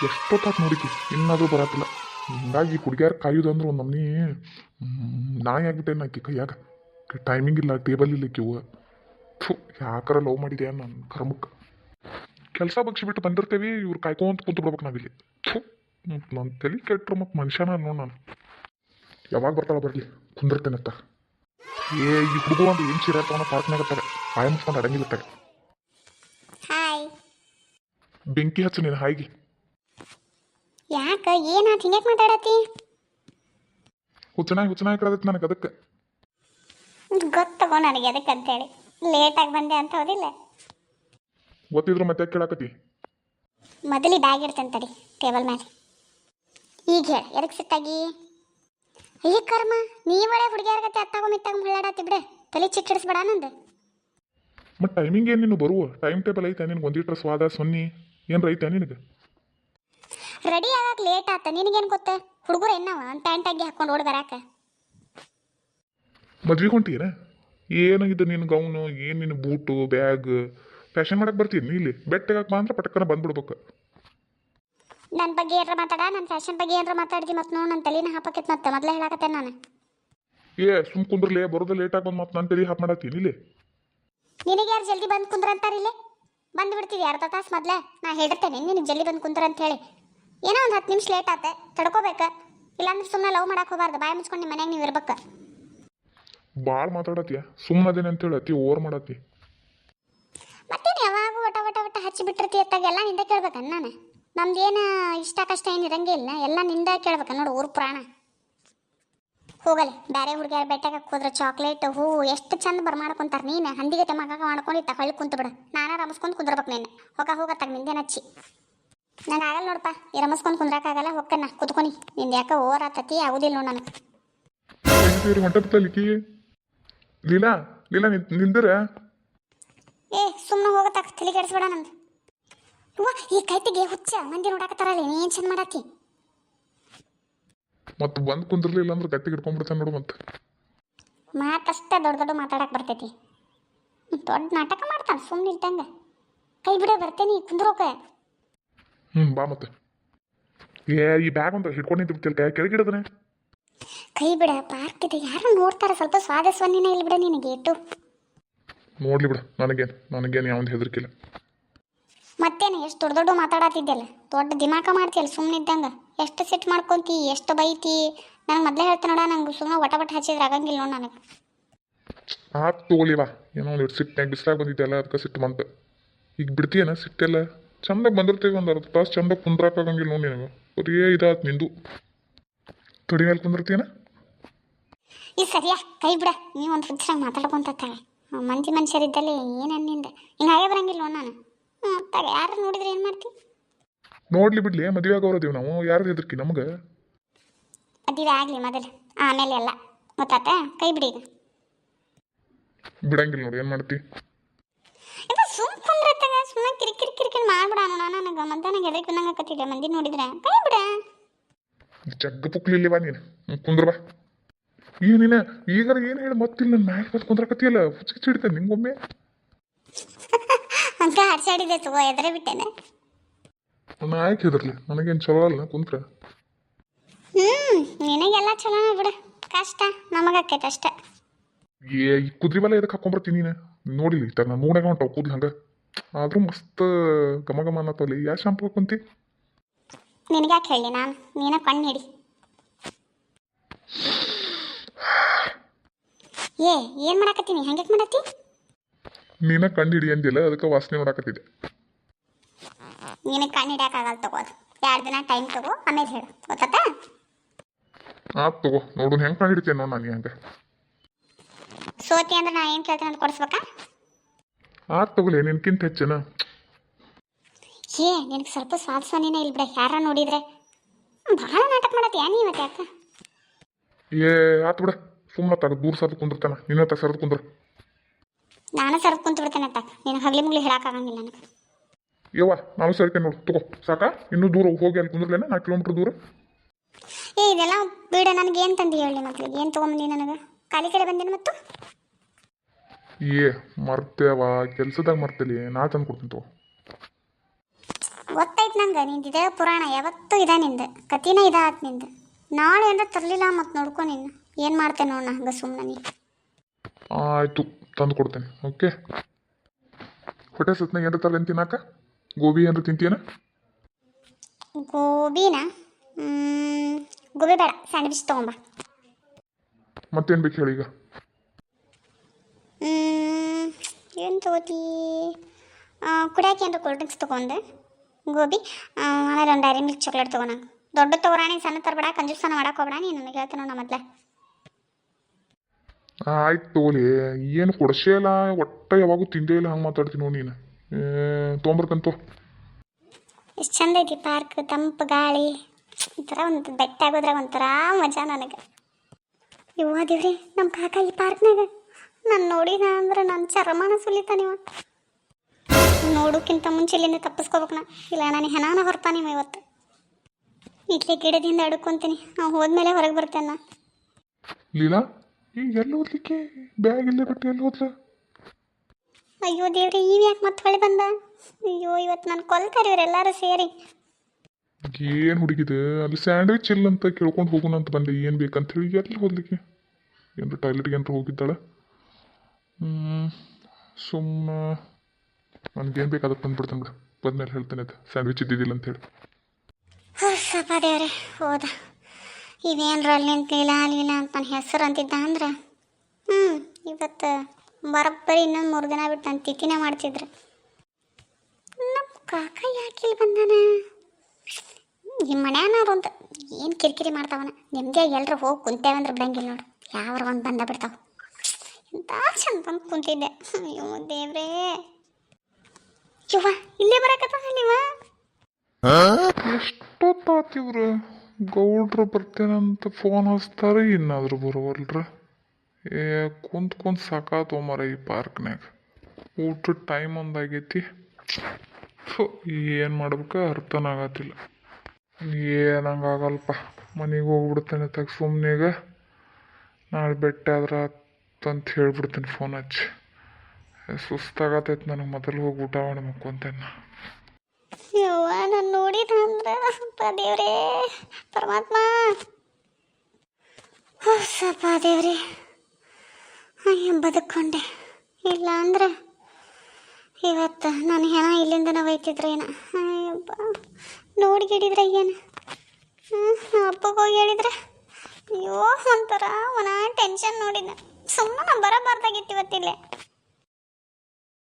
ಎಷ್ಟೊತ್ತಾತ್ ನೋಡಿಕಿ ಇನ್ನಾದರೂ ಬರತ್ತಿಲ್ಲ ಹಿಂಗಾಗಿ ಹುಡುಗ್ಯಾರು ಕಾಯೋದಂದ್ರೆ ಒಂದು ನಮ್ನಿ. ನಾಯಿ ಆಗಿಬಿಟ್ಟೆ ಆಕಿ ಕೈಯಾಗ? ಟೈಮಿಂಗ್ ಇಲ್ಲ ಟೇಬಲ್ ಇಲ್ಲ ಕ್ಯೂ ಥು ಯಾಕಾರ ಲವ್ ಮಾಡಿದೆ ನನ್ನ ಕರ್ಮಕ್ಕೆ ಕೆಲಸ ಬಗ್ಸಿಬಿಟ್ಟು ಬಂದಿರ್ತೇವಿ ಇವ್ರು ಕಾಯ್ಕೊಂತ ಕುಂತು ಬಿಡ್ಬೇಕು ನಾವಿಲ್ಲಿ. ಥು ನನ್ನ ತಲೆ ಕೆಟ್ಟರು ಮತ್ತು ಮನುಷ್ಯನ ನೋಡು ನಾನು. ಯಾವಾಗ ಬರ್ತಾಳ ಬರಲಿ ಕುಂದಿರ್ತೇನೆ ಅತ್ತ ಏ ಈ ಹುಡುಗ ಒಂದು ಏನು ಚಿರಾತವನ ಪಾರ್ಕ್ನಾಗ ಇರ್ತಾರೆ ಬಾಯ ಮುಚ್ಕೊಂಡು ಅಡಂಗಿರ್ತಾರೆ ಬೆಂಕಿ ಹಚ್ಚು ನೀನು ಹಾಯಿಗೆ. ಯಾಕ ಏನಾತ್ ಹಿಂಗ್ಯಾಕ್ ಮಾತಾಡತಿ ಹುಚ್ಚನಾಗಿ ಹುಚ್ಚನಾಗಿ ಕಳೆದೈತೆ ನನಗೆ ಅದಕ್ಕೆ. ಗೊತ್ತಗೋ ನನಗೆ ಅದಕ್ಕೆ ಅಂತೇಳಿ. ಲೇಟಾಗಿ ಬಂದೆ ಅಂತ ಹೌದಿಲ್ಲ? ಗೊತ್ತಿದ್ರು ಮತ್ತೆ ಕೇಳಾಕತಿ ಮೊದಲಿ ಬ್ಯಾಗ್ ಇಡ್ತೇನೆ ತಡಿ ಟೇಬಲ್ ಮೇಲೆ ಈಗ ಹೇಳ ಎದಕ್ಕೆ ಸಿಟ್ಟಾಗಿ? ಅಯ್ಯ ಕರ್ಮ ನೀವಳೆ ಹುಡುಗಿಯರ ಗತೆ ಅತ್ತಾಗ ಮಿತ್ತಾಗ ಮುಳ್ಳಾಡತ್ತಿ ಬಿಡೆ. ತಲೆ ಚಿಟ್ಟಿಡಿಸ್ಬೇಡ ನಂದು. ಮತ್ತು ಟೈಮಿಂಗ್ ಏನು ನೀನು ಬರುವ? ಟೈಮ್ ಟೇಬಲ್ ಐತೆ ನಿನ್ಗೆ ಒಂದಿಟ್ರ ಸ್ವಾದ ಸೊನ್ನಿ ಏನು ಐತೆ ನಿನಗೆ? ರೆಡಿ ಆಗಕ್ಕೆ ಲೇಟ್ ಆತ. ನಿನಗೇನು ಗೊತ್ತ? ಹುಡುಗರು ಏನವ ಪ್ಯಾಂಟ್ ಅಂಗಿ ಹಾಕೊಂಡು ಓಡ್ ಬರಾಕ ಮದ್ವೆಗೆ ಹೊಂಟೀನ ಏನಾಗಿದೆ ನಿನ್ನ ಗೌನು? ಏನು ನಿನ್ನ ಬೂಟು ಬ್ಯಾಗ್? ಫ್ಯಾಷನ್ ಮಾಡಕ್ ಬರ್ತೀನಿ ಇಲ್ಲಿ? ಬೆಟ್ಟಗೆ ಬಾ ಅಂದ್ರೆ ಪಟಕ್ಕನ ಬಂದ್ಬಿಡ್ಬೇಕು. ನನ್ನ ಬಗ್ಗೆ ಏನಾರ ಮಾತಾಡ? ನನ್ನ ಫ್ಯಾಷನ್ ಬಗ್ಗೆ ಏನಾರ ಮಾತಾಡ್ದಿ ಮತ್ತೆ ನೋಡಿ ನನ್ನ ತಲೆನ ಹಾಪಕೈತೆ ಮತ್ತೆ ಮೊದಲೇ ಹೇಳಕತ್ತೆ ನಾನು. ಏ ಸುಮ್ ಕುಂದ್ರಲೇ. ಬರೋದು ಲೇಟಾಗಿ ಬಂದು ಮತ್ತೆ ನನ್ನ ತಲೆ ಹಾಪ್ ಮಾಡತ್ತೀನಿ ಇಲ್ಲಿ. ನಿನಗೆ ಯಾರು ಜಲ್ದಿ ಬಂದು ಕುಂದ್ರ ಅಂತಾರೆ ಇಲ್ಲಿ? ಬಂದು ಬಿಡ್ತೀವಿ ಅರ್ಧ ತಾಸು ಮೊದಲೇ. ನಾ ಹೇಳಿರ್ತೇನೆ ನಿನಗೆ ಜಲ್ದಿ ಬಂದು ಕುಂದ್ರ ಅಂತ ಹೇಳಿ. ಏನೋ ಒಂದು ಹತ್ತು ನಿಮಿಷ ಲೇಟ್ ಆತೆ. ತಡ್ಕೋಬೇಕು. ಇಲ್ಲಾಂದ್ರೆ ಸುಮ್ಮನೆ ಲವ್ ಮಾಡಕ್ಕೆ ಹೋಗಬಾರ್ದು. ಬಾಯಿ ಮುಚ್ಕೊಂಡು ನಿಮ್ಮ ಮನ್ಯಾಗ ನೀವು ಇರ್ಬೇಕು. ಭಾಳ ಮಾತಾಡತ್ತೀಯ ಸುಮ್ಮನದೇನೆ ಅಂತ ಹೇಳತ್ತಿ ಓವರ್ ಮಾಡತ್ತಿ. ಮತ್ತೇನು ಯಾವಾಗ ಒಟ ಒಟ ಒಟ ಹಚ್ಚಿ ಬಿಟ್ಟಿರ್ತಿ ಅತ್ತಾಗ? ಎಲ್ಲ ನಿಂದ ಕೇಳ್ಬೇಕನ್ ನಾನು? ನಮ್ದೇನು ಇಷ್ಟ ಕಷ್ಟ ಏನು ಇರಂಗೇ ಇಲ್ಲ. ಎಲ್ಲ ನಿಂದ ಕೇಳ್ಬೇಕು ನೋಡು ಊರು ಪ್ರಾಣ. ಹೋಗಲಿ. ಬೇರೆ ಹುಡುಗಿಯರ ಬೆಟ್ಟಾಗ ಹೋದ್ರೆ ಚಾಕ್ಲೇಟ್ ಹೂವು ಎಷ್ಟು ಚಂದ ಬರ್ಮಾಡ್ಕೊಂತಾರ ನೀನು? ಹಂದಿಗೆ ಮಗ ಮಾಡ್ಕೊಂಡು ಇತ್ತ ಹೊಳ್ಳಿ ಕುಂತು ಬಿಡು ನಾನು ರಮಸ್ಕೊಂಡು ಕುಂದ್ರಬೇಕು ನೀನು ಹೋಗ ಹೋಗತ್ತಾಗ ನಿಂದೇನು ಹಚ್ಚಿ. ನಂಗೆ ಆಗಲ್ಲ ನೋಡಪ್ಪ. ಇರಮಸ್ಕೊಂಡು ಕುಂದ್ರಾಕಾಗಲ್ಲ ಹೋಗ್ಕನ್ನ ಕುತ್ಕೊನಿ. ನಿಂದು ಯಾಕೆ ಓವರ್ ಆತತಿ ಆಗುದಿಲ್ಲ ನೋಡು ನನಗೆ. ಹೊಂಟ ಬಿತ್ತಲಿಕ್ಕಿ ಲೀಲಾ ಲೀಲಾ ನಿನ್ ನಿಂದಿರ? ಏ ಸುಮ್ಮನೆ ಹೋಗತ್ತಾಕ. ತಲೆ ಕೆಡಿಸ್ಬೇಡ ನಂದು. ಅವ್ವ ಈ ಕೈತಿಗೆ ಹುಚ್ಚ. ಮಂದಿ ನೋಡಾಕತ್ತಾರಲ್ಲ ಏನ್ ಚಂದ ಮಾಡಾತಿ? ಮತ್ತೆ ಬಂದು ಕುಂದ್ರಲಿಲ್ಲ ಅಂದ್ರೆ ಗಟ್ಟಿಗೆ ಹಿಡ್ಕೊಂಡ್ಬಿಡ್ತಾನೆ ನೋಡು ಮತ್ತೆ. ಮಾತಷ್ಟೇ ದೊಡ್ಡ ದೊಡ್ಡ ಮಾತಾಡಕ್ಕೆ ಬರ್ತೈತಿ. ದೊಡ್ಡ ನಾಟಕ ಮಾಡ್ತಾನೆ ಸುಮ್ಮನೆ ಇದ್ದಂಗೆ. ಕೈ ಬಿಡೋ ಬರ್ತೇನಿ ಕುಂದ್ರೋಕ. ಹ್ಞೂ ಬಾ ಮತ್ತೆ. ಏ ಈ ಬ್ಯಾಗ್ ಅಂತ ಹಿಡ್ಕೊಂಡು ನಿಂತು ಕೈ ಕೆಳಗಿಡದನೆ. ಕೈ ಬಿಡ ಪಾರ್ಕ್ ಇದೆ. ಯಾರು ನೋಡ್ತಾರ? ಸ್ವಲ್ಪ ಸ್ವಾದಸ್ವನ್ನಿನ ಇಲ್ಲಿ ಬಿಡ ನಿನಗೆ ಇಟ್ಟು ನೋಡ್ಲಿ ಬಿಡು ನನಗೇನು ನನಗೇನು ಯಾವಂದು ಹೆದರ್ಕಿಲ್ಲ ಮತ್ತೇನು ಎಷ್ಟು ದೊಡ್ಡ ದೊಡ್ಡ ಮಾತಾಡತ್ತಿದ್ದೆಲ್ಲ ದೊಡ್ಡ ದಿಮಾಕ ಮಾಡ್ತೀಯಲ್ಲ ಸುಮ್ಮನೆ ಇದ್ದಂಗೆ ಎಷ್ಟು ಸಿಟ್ಟು ಮಾಡ್ಕೊಂತಿ ಎಷ್ಟು ಬೈತಿ? ನನಗೆ ಮೊದಲೇ ಹೇಳ್ತಾನೆ ನೋಡ ನಂಗೆ ಸುಮ್ಮನೆ ವಟ ವಟ ಹಚ್ಚಿದ್ರೆ ಆಗಂಗಿಲ್ಲ ನೋಡಿ ನನಗೆ. ಆತ್ ತಗೋಲಿವಾ ಏನೋ ಒಂದು ಸಿಟ್ಟು ಬಿಸಿಲಾಗ ಬಂದಿದ್ದೆಲ್ಲ ಅದಕ್ಕೆ ಸಿಟ್ಟು ಬಂತು ಈಗ ಬಿಡ್ತೀಯನ ಸಿಟ್ಟೆಲ್ಲ? ಚಂದಾಗ ಬಂದಿರ್ತೀವಿ ಒಂದು ಅರ್ಧ ತಾಸು ಚಂದಾಗ ಕುಂದ್ರಾಕಾಗಂಗಿಲ್ಲ ನೋಡಿ ನಿನಗೆ ಬರೀ ಇದಾತ್ ನಿಂದು. ತೊಡಿ ಮೇಲೆ ಕುಂದಿರ್ತೀನ ಈ ಸರಿಯಾ ಕೈ ಬಿಡ. ನೀ ಒಂದು ಹುಚ್ಚರಾಗ ಮಾತಾಡ್ಕೊಂತಾಳೆ ಮಂದಿ ಮನುಷ್ಯರಿದ್ದಲ್ಲಿ ಏನು ಅನ್ನಿಂದ? ಹಿಂಗೆ ಹಾಗೆ ಬರಂಗಿಲ್ಲ ನಾನು? ಹ್ಞೂ ಯಾರು ನೋಡಿದ್ರೆ ಏನು ಮಾಡ್ತಿ? ನೋಡ್ಲಿ ಬಿಡ್ಲಿ ಮದುವೆ ಆಗೋರದೀವಿ ನಾವು. ಯಾರು ಹೆದರ್ಕಿ ನಮಗೆ? ಮದುವೆ ಆಗಲಿ ಮೊದಲು. ಆಮೇಲೆ ಎಲ್ಲ. ಗೊತ್ತಾತ? ಕೈ ಬಿಡಿ ಈಗ. ಬಿಡಂಗಿಲ್ಲ ನೋಡಿ ಏನು ಮಾಡ್ತಿ? ಇದು ಸುಮ್ ಕುಂದ್ರತ್ತಾಗ ಸುಮ್ಮನೆ ಕಿರಿಕಿರಿ ಮಾಡ್ಬಿಡ ನೋಡ ನನಗೆ ಮಧ್ಯಾಹ್ನ ಎದಕ್ಕೆ ನಂಗೆ ಕತ್ತಿದೆ ಮಂದಿ ನೋಡಿದ್ರೆ. ಕೈ ಬಿಡ. ಜಗ್ಗ ಪುಕ್ಲಿಲ್ಲಿವಾ ನೀನು? ಹ್ಞೂ ಕುಂದ್ರ ಬಾ. ಏನಿನ ಈಗಾರ ಏನು ಹೇಳಿ ಮತ್ತಿಲ್ಲ ನನ್ನ ಮ್ಯಾಲೆ ಬಂದು ಕುಂದ್ರಕತ್ತಿಯಲ್ಲ? ಹುಚ್ಚಿ ಹಿಡಿತೇನೆ ನಿಂಗೊಮ್ಮೆ? ಹಂಗ ಹರ್ಸಾಡಿದೆ ತಗೋ ಎದ್ರೆ ಬಿಟ್ಟೆನೆ. ನಾ ಯಾಕೆ ಹೆದರ್ಲಿ. ನನಗೇನು ಚಲೋ ಅಲ್ಲ ಕುಂತ್ರ. ಹ್ಞೂ ನಿನಗೆಲ್ಲ ಚಲೋ ಬಿಡು. ಕಷ್ಟ ನಮಗಾಕೈತೆ ಅಷ್ಟೇ. ಏ ಈ ಕುದ್ರಿ ಬಲ ಎದಕ್ಕೆ ಹಾಕೊಂಬರ್ತೀನಿ ನೀನು? ನೋಡಿಲಿ ತರ. ನಾನು ನೋಡಾಗ ಹೊಂಟಾವ ಕೂದ್ಲು ಹಂಗೆ. ಆದ್ರೂ ಮಸ್ತ್ ಘಮ ಘಮ ಅನ್ನತ್ತಲ್ಲಿ ಯಾ ಶಾಂಪು ಹಾಕೊಂತಿ? ನಿನಗ್ಯಾಕೆ ಹೇಳಿ? ನಾನು ನೀನ ಕಣ್ಣು ಹಿಡಿ. ಏ ಏನು ಮಾಡಾಕತ್ತೀನಿ? ಹಂಗೆ ಮಾಡತ್ತಿ? ನೀನ ಕಣ್ಣು ಹಿಡಿ ಅಂದಿಲ್ಲ ಅದಕ್ಕೆ ವಾಸನೆ ನೋಡಾಕತ್ತಿದ್ದೆ ನಿನಗೆ ಕಣ್ಣು ಹಿಡಿಯೋಕ್ಕಾಗಲ್ಲ ತಗೋದು ಎರಡು ದಿನ ಟೈಮ್ ತಗೋ ಆಮೇಲೆ ಹೇಳು. ಗೊತ್ತಾತ? ಆತ್ ತಗೋ ನೋಡು ಹೆಂಗೆ ಕಂಡು ಹಿಡಿತೇನೆ ನೋಡು ನಾನು ಹಂಗೆ ಸೋತಿ ಅಂದ್ರೆ ನಾ ಏನು ಕೇಳ್ತೀನಿ ಅಂತ ಕೊಡಿಸ್ಬೇಕಾ? ಆತ್ ತಗೊಳ್ಳಿ ನಿನ್ಕಿಂತ ಹೆಚ್ಚನ ಏ ನಿನಗೆ ಸ್ವಲ್ಪ ಸ್ವಾದ ಇಲ್ಲ ಬಿಡ ಯಾರ ನೋಡಿದ್ರೆ. ಬಹಳ ನಾಟಕ ಮಾಡತ್ತೆ ನೀ ಮತ್ತೆ ಅಕ್ಕ ಏ ಆತ್ ಬಿಡ. ಸುಮ್ಮನೆ ತಗ ದೂರ ಸರ್ದು ಕುಂದಿರ್ತಾನ. ನಿನ್ನ ತಗ ಸರ್ದು ಕುಂದ್ರ. ನಾನು ಸರ್ದು ಕುಂತು ಬಿಡ್ತೇನೆ ಅತ್ತ ನೀನು ಹಗಲಿ ಮುಗ್ಲಿ ಹೇಳಕ್ಕಾಗಂಗಿಲ್ಲ ನನಗೆ. ಯವ್ವ ನಾನು ಸರಿತೇನೆ ನೋಡು ತಗೋ. ಸಾಕಾ? ಇನ್ನೂ ದೂರ ಹೋಗಿ ಅಲ್ಲಿ ಕುಂದ್ರಲೇನ ನಾಲ್ಕು ಕಿಲೋಮೀಟ್ರ್ ದೂರ? ಏ ಇದೆಲ್ಲ ಬಿಡ ನನಗೆ ಏನು ತಂದು ಹೇಳಿ ಮಕ್ಳಿಗೆ ಏನು ತೊಗೊಂಬಂದಿ ನನಗೆ? ಖಾಲಿ ಕಡೆ ಬಂದೇನು ಮತ್ತು? ಏ ಮರ್ತೇವ ಕೆಲ್ಸದಾಗ ಮರ್ತೇಲಿ. ನಾ ತಂದು ಕೊಡ್ತೀನಿ ತಗೋ. ಗೊತ್ತೈತೆ ಆಯ್ತು ನಂಗೆ. ನಿಂದು ಇದೇ ಪುರಾಣ. ಯಾವತ್ತೂ ಇದೆ ನಿಂದು. ಕತಿನೇ ಇದೆ ಆತ್ ನಿಂದು. ನಾಳೆ ಏನಾರ ತರಲಿಲ್ಲ ಮತ್ತು ನೋಡ್ಕೊ ನೀನು. ಏನು ಮಾಡ್ತೇನೆ ನೋಡ ಹಂಗೆ ಸುಮ್ಮನೆ ನೀ ಆಯಿತು ತಂದು ಕೊಡ್ತೇನೆ. ಓಕೆ? ಹೊಟ್ಟೆ ಸತ್ನಾಗ ಏನಾರ ತರಲೇನು ತಿನ್ನಾಕ? ಗೋಬಿ ಏನಾರ ತಿಂತೀಯನ? ಗೋಬಿನ? ಗೋಬಿ ಬೇಡ. ಸ್ಯಾಂಡ್ವಿಚ್ ತೊಗೊಂಬ. ಮತ್ತೇನು ಬೇಕು ಹೇಳಿ ಈಗ? ಏನು ತಗೋತಿ? ಕುಡಿಯೋಕೆ ಅಂತ ಕೋಲ್ಡ್ ಡ್ರಿಂಕ್ಸ್ ತೊಗೊಂಡೆ? ಗೋಬಿ ಆಮೇಲೆ ಒಂದು ಡೈರಿ ಮಿಲ್ಕ್ ಚಾಕ್ಲೇಟ್ ತೊಗೊಣ ದೊಡ್ಡ ತೊಗೊರಾಣಿ ಸಣ್ಣ ತರಬೇಡ ಕಂಜೂಸನ ಮಾಡಕ್ಕೆ ಹೋಗ್ಬೇಡ ನೀನು ನನಗೆ ಹೇಳ್ತೀನಿ ನಮ್ಮ ಮೊದಲೇ. ಆಯ್ತು ತೋಲಿ ಏನು ಕೊಡ್ಸೇ ಇಲ್ಲ ಒಟ್ಟ ಯಾವಾಗೂ ತಿಂದೇ ಇಲ್ಲ ಹಂಗೆ ಮಾತಾಡ್ತೀನಿ ನೋಡಿ ನೀನು. ತೊಗೊಂಬರ್ಕಂತು ಎಷ್ಟು ಚಂದ ಐತಿ ಪಾರ್ಕ್ ತಂಪು ಗಾಳಿ. ಒಂಥರ ಒಂದು ಬೆಟ್ಟ ಆಗೋದ್ರಾಗ ಒಂಥರ ಮಜಾ ನನಗೆ. ಇವ್ವ ದೇವ್ರಿ ನಮ್ಮ ಕಾಕ ಈ ಪಾರ್ಕ್ನಾಗ. ನಾನು ನೋಡಿದ ಅಂದ್ರೆ ನನ್ನ ಚರ್ಮನ ಸುಲಿತಾನ ಇವ ನೋಡೋಕ್ಕಿಂತ ಮುಂಚೆ ಇಲ್ಲಿಂದ ತಪ್ಪಿಸ್ಕೋಬೇಕು ನಾ. ಇಲ್ಲ ನಾನು ಹೆಣಾನ ಹೊರ್ತಾನಿವ ಇವತ್ತು. ಇಟ್ಲೆ ಗಿಡದಿಂದ ಅಡ್ಕೊಂತೀನಿ. ನಾವು ಹೋದ್ಮೇಲೆ ಹೊರಗೆ ಬರ್ತೇನೆ ಲೀಲಾ ಈಗ ಎಲ್ಲಿ ಓದ್ಲಿಕ್ಕೆ? ಬ್ಯಾಗ್ ಇಲ್ಲೇ ಬಿಟ್ಟು ಎಲ್ಲಿ ಓದ್ಲ ಅಯ್ಯೋ ದೇವ್ರಿ ಇವ್ ಯಾಕೆ ಮತ್ತೆ ಹೊಳೆ ಬಂದ? ಅಯ್ಯೋ ಇವತ್ತು ನಾನು ಕೊಲ್ತಾರೆ ಇವರೆಲ್ಲರೂ ಸೇರಿ. ಏನು ಹುಡುಗಿದೆ? ಅಲ್ಲಿ ಸ್ಯಾಂಡ್ವಿಚ್ ಇಲ್ಲ ಅಂತ ಕೇಳ್ಕೊಂಡು ಹೋಗೋಣ ಅಂತ ಬಂದೆ. ಏನು ಬೇಕಂತ ಹೇಳಿ ಎಲ್ಲಿ ಹೋಗ್ಲಿಕ್ಕೆ ಏನು ಟಾಯ್ಲೆಟ್ಗೆ ಏನಾರ ಹೋಗಿದ್ದಾಳೆ? ಸುಮ್ಮ ನನಗೇನು ಬೇಕು ಅದಕ್ಕೆ ಬಂದ್ಬಿಡ್ತಾನೆ ಬಿಡು. ಬಂದ್ಮೇಲೆ ಹೇಳ್ತೇನೆ ಅದು. ಸ್ಯಾಂಡ್ವಿಚ್ ಇದ್ದಿದ್ದಿಲ್ಲ ಅಂತ ಹೇಳಿ. ಸಪ್ಪ ದೇವ್ರೆ, ಹೋದ. ಇದೇನ್ರ ಅಲ್ಲಿ ನಿಂತಿಲ್ಲ ಅಲ್ಲಿಲ್ಲ ಅಂತ ನನ್ನ ಹೆಸರು ಅಂತಿದ್ದ ಅಂದ್ರೆ? ಹ್ಞೂ ಇವತ್ತು ಬರೋಬ್ಬರಿ ಇನ್ನೊಂದು ಮೂರು ದಿನ ಬಿಟ್ಟು ನಾನು ತಿಥಿನೇ ಮಾಡ್ತಿದ್ರು. ನಮ್ಮ ಕಾಕ ಯಾಕೆ ಇಲ್ಲಿ ಬಂದಾನ? ಈ ಮನ್ಯಾನವ್ರು ಅಂತ. ಏನು ಕಿರಿಕಿರಿ ಮಾಡ್ತಾವನ? ನೆಮ್ಮದಿಯಾಗಿ ಎಲ್ಲರೂ ಹೋಗಿ ಕುಂತೇವಂದ್ರೆ ಬಿಡಂಗಿಲ್ಲ ನೋಡು. ಯಾವ್ರ ಒಂದು ಬಂದ ಬಿಡ್ತಾವ. ಎಂತ ಚಂದ ಬಂದು ಕುಂತಿದ್ದೆ. ಅಯ್ಯೋ ದೇವ್ರೇ. ಯವ್ವ ಇಲ್ಲೇ ಬರಕತ್ತ ನೀವ? ಎಷ್ಟೊತ್ತಾತಿವ್ರು ಗೌಡ್ರು ಬರ್ತೇನಂತ ಫೋನ್ ಹಚ್ತಾರೆ ಇನ್ನಾದ್ರು ಬರೋವಲ್ರ. ಏ ಕುಂತ್ ಕುಂತ್ ಸಾಕಾತು ಮರ ಈ ಪಾರ್ಕ್ನ್ಯಾಗ. ಊಟದ ಟೈಮ್ ಒಂದಾಗೈತಿ. ಏನು ಮಾಡ್ಬೇಕ ಅರ್ಥನ ಆಗತ್ತಿಲ್ಲ. ಏನಂಗಾಗಲ್ಪ. ಮನೆಗೆ ಹೋಗ್ಬಿಡ್ತೇನೆ ತಗ ಸುಮ್ಮನೆಗ ನಾಳೆ ಬೆಟ್ಟ ಆದ್ರೆ ಅಂತ ಹೇಳ್ಬಿಡ್ತೀನಿ ಫೋನ್ ಹಚ್ಚಿ. ಸುಸ್ತಾಗತೈತೆ ನನಗೆ ಮೊದಲು ಹೋಗಿ ಊಟ ಮಾಡಿ ಮಕ್ಕೊಂತೇನೆ ಯವ್ವ, ನಾನು ನೋಡಿದ ಅಂದ್ರೆ ಪರಮಾತ್ಮ. ಸಪ್ಪ ದೇವ್ರಿ. ಬದುಕೊಂಡೆ ಇಲ್ಲ ಅಂದ್ರೆ ಇವತ್ತು ನಾನು ಹೆಣ ಇಲ್ಲಿಂದನ ಒಯ್ತಿದ್ರೇನ ಅಯ್ಯಪ್ಪ ನೋಡಿ ಗಿಡಿದ್ರೆ ಏನು ಅಪ್ಪಗೆ ಹೋಗಿ ಹೇಳಿದ್ರೆ? ಅಯ್ಯೋ, ಒಂಥರ ಒನ ಟೆನ್ಷನ್ ನೋಡಿದ್ದೆ ಸುಮ್ಮನೆ ನಾನು ಬರಬಾರ್ದಾಗಿತ್ತು ಇವತ್ತಿಲ್ಲೇ.